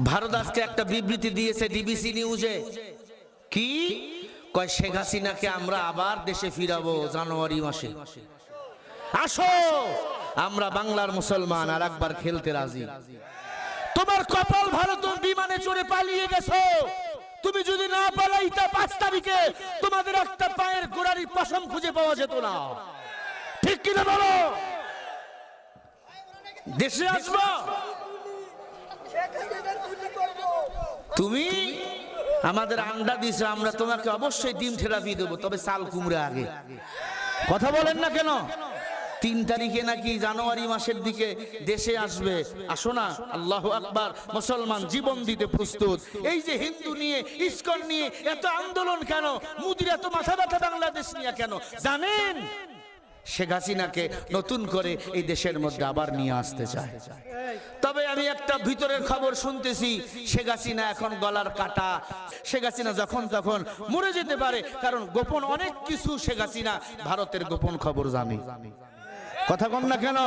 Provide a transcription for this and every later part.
ভারত আজকে একটা বিবৃতি দিয়েছে ডিবিসি নিউজে। কি? কয়, শেখ হাসিনাকে আমরা আবার দেশে ফিরাবো জানুয়ারি মাসে। আসো, আমরা বাংলার মুসলমান আর একবার খেলতে রাজি। তোমার কপাল ভারত বিমানে চড়ে পালিয়ে গেছো। তুমি যদি না পালাইতা পাঁচ তারিখে তোমাদের একটা পায়ের গোড়ারি পশম খুঁজে পাওয়া যেত না। ঠিক কিনা বলো? দেশে আসব। তুমি আমাদের আন্ডা দিছো আমরা তোমাকে অবশ্যই ডিম থেরাপি দেবো, তবে চাল কুমড়ে আগে। কথা বলেন না কেন? তিন তারিখে নাকি জানুয়ারি মাসের দিকে দেশে আসবে। আসো না, আল্লাহ আকবার, মুসলমান জীবন দিতে প্রস্তুত। এই যে হিন্দু নিয়ে, ইস্কন নিয়ে এত আন্দোলন কেন? মুদির এত মাথা ব্যথা বাংলাদেশ নিয়ে কেন? জানেন? শেখ হাসিনাকে নতুন করে এই দেশের মধ্যে আবার নিয়ে আসতে চায়। তবে আমি একটা ভিতরের খবর শুনতেছি, শেখ হাসিনা এখন গলার কাটা। শেখ হাসিনা যখন তখন মরে যেতে পারে, কারণ গোপন অনেক কিছু শেখ হাসিনা ভারতের গোপন খবর জানে। কথা কন না কেন?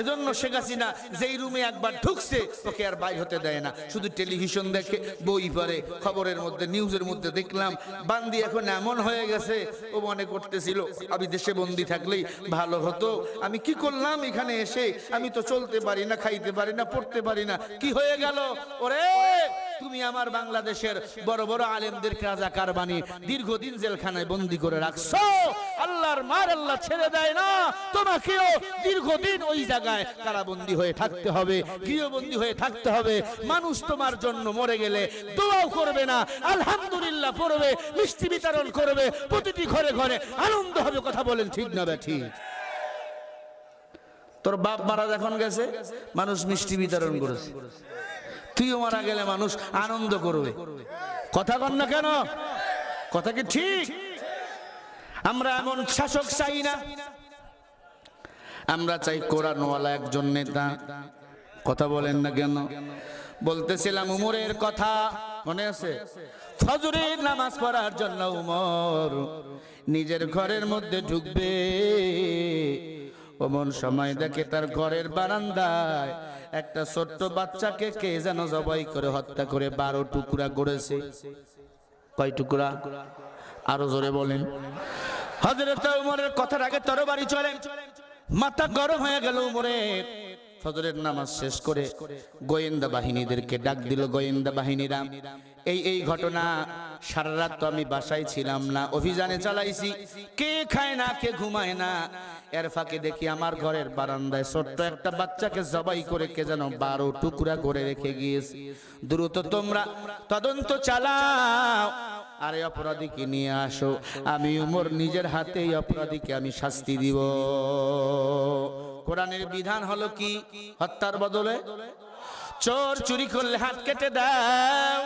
এজন্য শেখ হাসিনা যেই রুমে একবার ঢুকছে, ওকে আর বাইর হতে দেয় না। শুধু টেলিভিশন দেখে, বই পড়ে, খবরের মধ্যে, নিউজের মধ্যে দেখলাম, বান্দি এখন এমন হয়ে গেছে, ও মনে করতেছিল, আমি দেশে বন্দি থাকলেই ভালো হতো। আমি কি করলাম এখানে এসে? আমি তো চলতে পারি না, খাইতে পারি না, পড়তে পারি না। কি হয়ে গেল? ওরে! তুমি আমার বাংলাদেশের বড় বড় আলেমদেরকে রাজাকার বানিয়ে দীর্ঘদিন জেলখানায় বন্দি করে রাখছো। আল্লাহর মার আল্লাহ ছেড়ে দেয় না। তোমাকেও দীর্ঘদিন ওই জায়গায় কারাবন্দি হয়ে থাকতে হবে, গৃহবন্দী হয়ে থাকতে হবে। মানুষ তোমার জন্য মরে গেলে দোয়াও করবে না, আলহামদুলিল্লাহ পড়বে, মিষ্টি বিতরণ করবে, প্রতিটি ঘরে ঘরে আনন্দ হবে কথা বলেন ঠিক না ঠিক? তোর বাপ মারা যখন গেছে, মানুষ মিষ্টি বিতরণ করেছে। তুইও মারা গেলে মানুষ আনন্দ করবে। কথা কন না কেন? কথা কি ঠিক? আমরা এমন শাসক চাই না। আমরা চাই কোরআনওয়ালা একজন নেতা। কথা বলেন না কেন? বলতেছিলাম উমরের কথা। মনে আছে? ফজরের নামাজ পড়ার জন্য উমর নিজের ঘরের মধ্যে ঢুকবে। অমন সময় দেখে তার ঘরের বারান্দায় একটা ছোট্ট বাচ্চাকে কে যেন জবাই করে হত্যা করে বারো টুকরা করেছে? কয় টুকরা? আরও জোরে বলেন। হজরত উমরের কথার আগে তরবারি চলে। মাথা গরম হয়ে গেল উমরের। ফজরের নামাজ শেষ করে গোয়েন্দা বাহিনীদেরকে ডাক দিল গোয়েন্দা বাহিনীরা, এই এই ঘটনা সারা রাত তো আমি বাসায় ছিলাম না, অভিযানে চালাইছি। কে খায় না, কে ঘুমায় না? এর ফাঁকে দেখি আমার ঘরের বারান্দায় ছোট্ট একটা বাচ্চাকে জবাই করে কে যেন বারো টুকরা করে রেখে গিয়েছে। দ্রুত তোমরা তদন্ত চালাও। আরে অপরাধীকে নিয়ে আসো? আমি উমর নিজের হাতে এই অপরাধীকে আমি শাস্তি দিব। কোরআনের বিধান হলো কি? হত্যার বদলে? চোর চুরি করলে হাত কেটে দাও।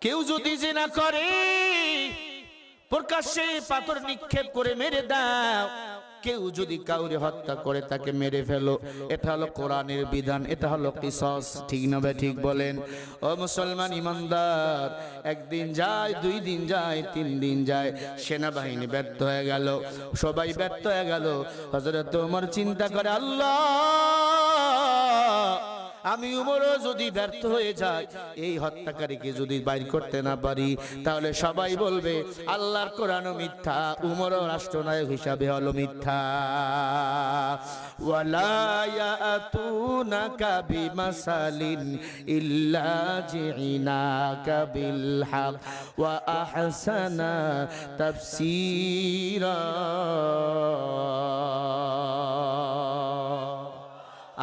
কেউ যদি জেনা করে, প্রকাশ্যে পাথর নিক্ষেপ করে মেরে দাও। কেউ যদি কাউরে হত্যা করে তাকে মেরে ফেলো, এটা হলো কোরআনের বিধান, এটা হলো কিসস, ঠিক না ঠিক বলেন? ও মুসলমান ইমানদার, একদিন যায়, দুই দিন যায়, তিন দিন যায়, সেনাবাহিনী ব্যর্থ হয়ে গেল, সবাই ব্যর্থ হয়ে গেল। হজরত তোমার চিন্তা করে, আল্লাহ! আমি উমরও যদি ব্যর্থ হয়ে যাই, এই হত্যাকারীকে যদি বাইর করতে না পারি, তাহলে সবাই বলবে, আল্লাহর কোরআন মিথ্যা, উমরও রাষ্ট্রনায়ক হিসাবে হলো মিথ্যা। ওয়ালা ইয়াতুনাকা বিমাসালিন ইল্লা জিনাকা বিল হক ওয়া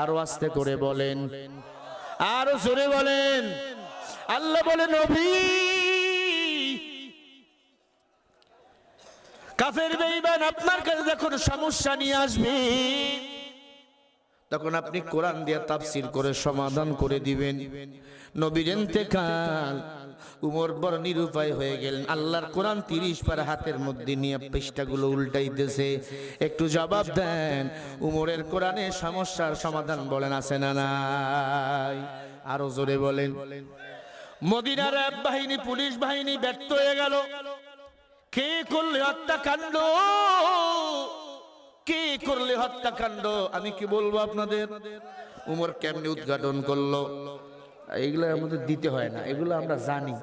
আরও আস্তে করে বলেন। আরও জোরে বলেন। আল্লাহ বলে নবী কাফের বেঈমান আপনার কাছে যখন সমস্যা নিয়ে আসবে তখন আপনি কোরআন দিয়ে তাফসির করে সমাধান করে দিবেন। নবীর ইন্তেকাল, উমর বড় নিরুপায় হয়ে গেলেন। আল্লাহর কোরআন তিরিশ পার হাতের মধ্যে নিয়ে পৃষ্ঠাগুলো উল্টাইতেছে। একটু জবাব দেন, উমরের কোরআনে সমস্যার সমাধান বলেন, আছে না নাই? আরও জোরে বলেন। মদিনার এক বাহিনী, পুলিশ বাহিনী ব্যর্থ হয়ে গেল। কে করলে হত্যাকাণ্ড? কে করলে হত্যাকাণ্ড? আমি কি বলব আপনাদের? উমর কেমনি উদ্ঘাটন করল? এইগুলো আমাদের দিতে হয় না, এগুলো আমরা জানি।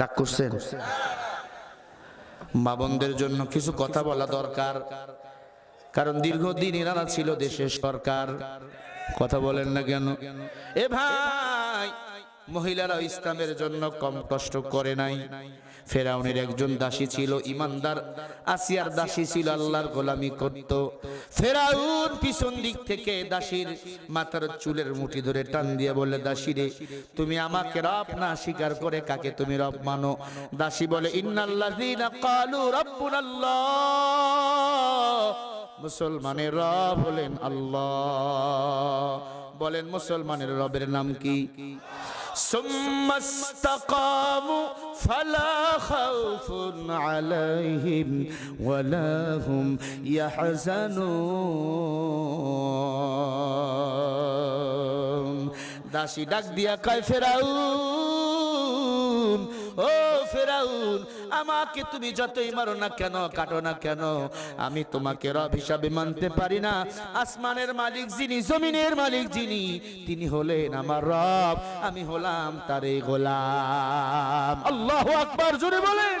রাগ করছেন? মা জন্য কিছু কথা বলা দরকার। কারণ দীর্ঘদিন এনারা ছিল দেশের সরকার। কথা বলেন না কেন? এ ভাই! মহিলারা ইসলামের জন্য কম কষ্ট করে নাই। ফেরাউনের একজন দাসী ছিল ইমানদার, আসিয়ার দাসী ছিল আল্লাহর গোলামি করত। ফেরাউন পিছন দিক থেকে দাসীর মাথার চুলের মুঠি ধরে টান দিয়ে বলে দাসী রে, তুমি আমাকে রব না স্বীকার করে কাকে তুমি রব মানো? দাসী বলে, ইন্নাল্লাযীনা ক্বালু রাব্বুনাল্লাহ। মুসলমানের রব হলেন আল্লাহ। বলেন, মুসলমানের রবের নাম কি? ثم استقاموا فلا خوف عليهم ولا هم يحزنون. داشي دك دي كيف فرعون ফেরাউন, আমাকে তুমি যতই মারো না কেন, কাটো না কেন, আমি তোমাকে রব হিসাবে মানতে পারি না। আসমানের মালিক যিনি, জমিনের মালিক যিনি, তিনি হলেন আমার রব, আমি হলাম তারে গোলাম। আল্লাহ আকবার, জোরে বলেন।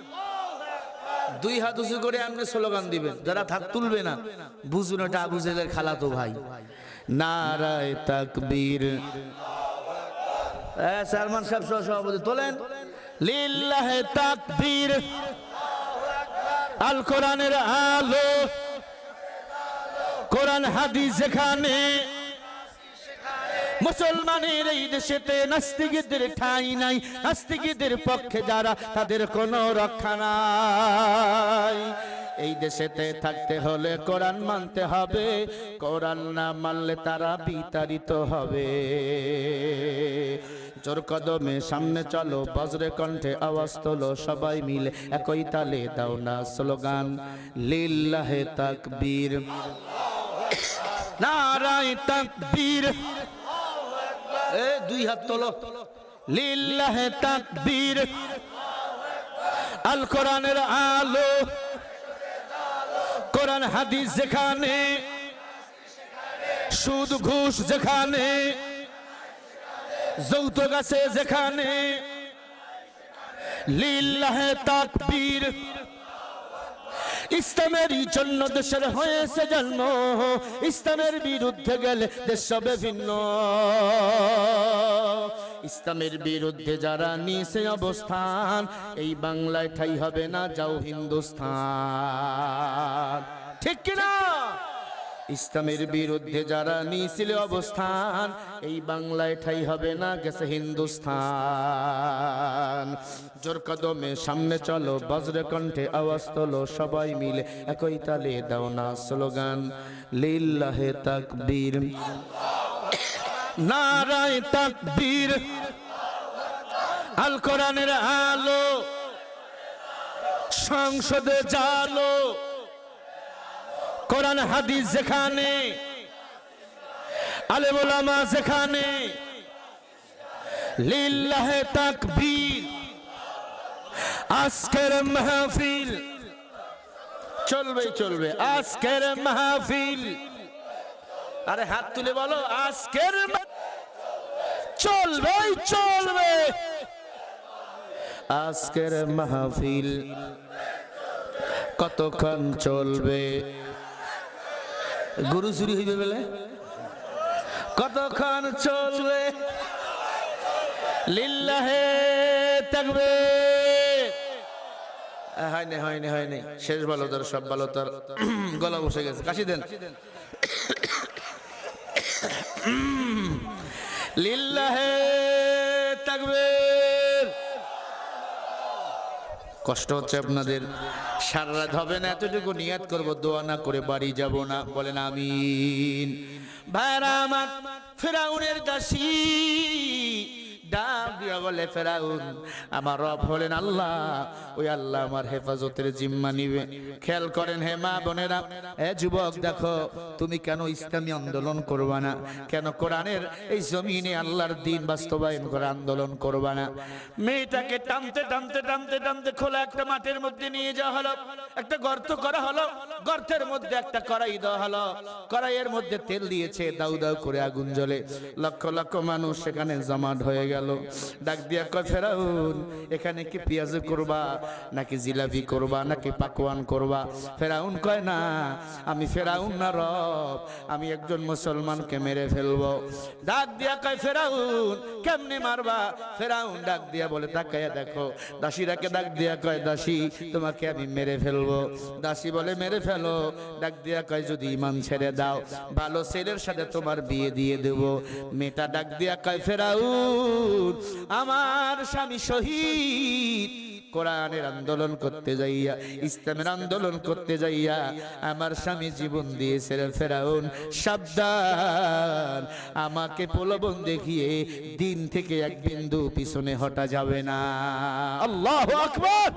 দুই হাত উঁচু করে আপনি স্লোগান দিবেন, যারা থাক তুলবে না। বুঝুন এটা আবু জেলের খালা তো ভাই। নারায় তাকবীর। সালমান সাহেব সহ সভাপতি, তোলেন। লিল্লাহে তাকবীর। আল কোরআনের আলো। কোরআন হাদিস যেখানে মুসলমানের এই দেশেতে নাস্তিকদের ঠাঁই নাই। নাস্তিকদের পক্ষে যারা, তাদের কোনো রক্ষা নাই। এই দেশেতে থাকতে হলে কোরআন মানতে হবে। কোরআন না মানলে তারা বিতাড়িত হবে। জোর কদমে সামনে চলো, বজ্রে কণ্ঠে আওয়াজ তোলো সবাই মিলে। একই তালে দাও না স্লোগান, লিল্লাহে তাকবীর। নারায় তাকবীর। এ দুই হাত তোলো। লিল্লাহে তাকবীর। আল কোরআনের আলো। কোরআন হাদিস যেখানে, সুদ ঘুষ যেখানে যৌতুক আছে যেখানে, লিল্লাহে তাকবীর। ইসলামের জন্য দেশের হয়েছে জন্ম। ইসলামের বিরুদ্ধে গেলে দেশ হবে ভিন্ন। ইসলামের বিরুদ্ধে যারা নিছে অবস্থান, এই বাংলায় ঠাই হবে না, যাও হিন্দুস্থান। ঠিক কিনা? ইসলামের বিরুদ্ধে যারা নিয়েছিল অবস্থান, এই বাংলায় ঠাই হবে না গেছে হিন্দুস্তান জোর কদমে সামনে চলো, বজ্র কণ্ঠে আওয়াজ তোলো, সবাই মিলে একই তালে দাও না স্লোগান, লিল্লাহে তাকবীর। নারায় তাকবীর, আল কোরআনের আলো, সংসদে জালো। কোরআন, হাদিস যেখানে আলেম যেখানে, লিল্লাহে তাকবীর, আজকের মাহফিল, চলবে চলবে, আজকের মাহফিল। আরে হাত তুলে বলো, আজকের চলবে চলবে। আজকের মাহফিল কতক্ষণ চলবে? গরু চুরি হইবে বলে? কতক্ষণ চলবে? লিল্লাহে থাকবে হয়নি হয়নি হয়নি। শেষ ভালো তার, সব ভালো তার। গলা বসে গেছে। কাশি দেন। লিল্লাহে থাকবে কষ্ট হচ্ছে আপনাদের। সারা রাত হবে না, এতটুকু নিয়াত করব, দোয়া না করে বাড়ি যাব না। বলেন আমি ভাইরা আমার ফেরাউনের দাসী আন্দোলন করবা কেন কোরআনের এই জমিনে আল্লাহর দিন বাস্তবায়ন করে আন্দোলন করবা না? মেয়েটাকে টানতে টানতে টানতে টানতে খোলা একটা মাঠের মধ্যে নিয়ে যাওয়া হলো। একটা গর্ত করা হলো। গর্তের মধ্যে একটা কড়াই দেওয়া হলো। কড়াইয়ের মধ্যে তেল দিয়েছে, দাউ দাউ করে আগুন জ্বলে। লক্ষ লক্ষ মানুষ সেখানে জমাট হয়ে গেল। ডাক দিয়া কয়, ফেরাউন, এখানে কি পেঁয়াজ করবা? নাকি জিলাপি করবা? নাকি পাকওয়ান করবা? ফেরাউন কয়, না, আমি ফেরাউন না রব, আমি একজন মুসলমানকে মেরে ফেলব। ডাক দিয়া কয়, ফেরাউন, কেমনে মারবা? ফেরাউন ডাক দিয়া বলে তাকাইয়া দেখো, দাসীরাকে ডাক দিয়া কয়, দাসী, তোমাকে আমি মেরে ফেলব। দাসী বলে, মেরে ফেলো। ডাক দিয়া কয়, যদি ইমান ছেড়ে দাও, ভালো ছেলের সাথে তোমার বিয়ে দিয়ে দেবো। মেয়েটা ডাক দিয়া কয়, ফেরাউন আমার স্বামী শহীদ। কোরআনের আন্দোলন করতে যাইয়া, ইসলামের আন্দোলন করতে যাইয়া আমার স্বামী জীবন দিয়েছে ফেরাউন, সাবধান। আমাকে প্রলোভন দেখিয়ে দিন থেকে এক বিন্দু পিছনে হটা যাবে না। আল্লাহ আকবার!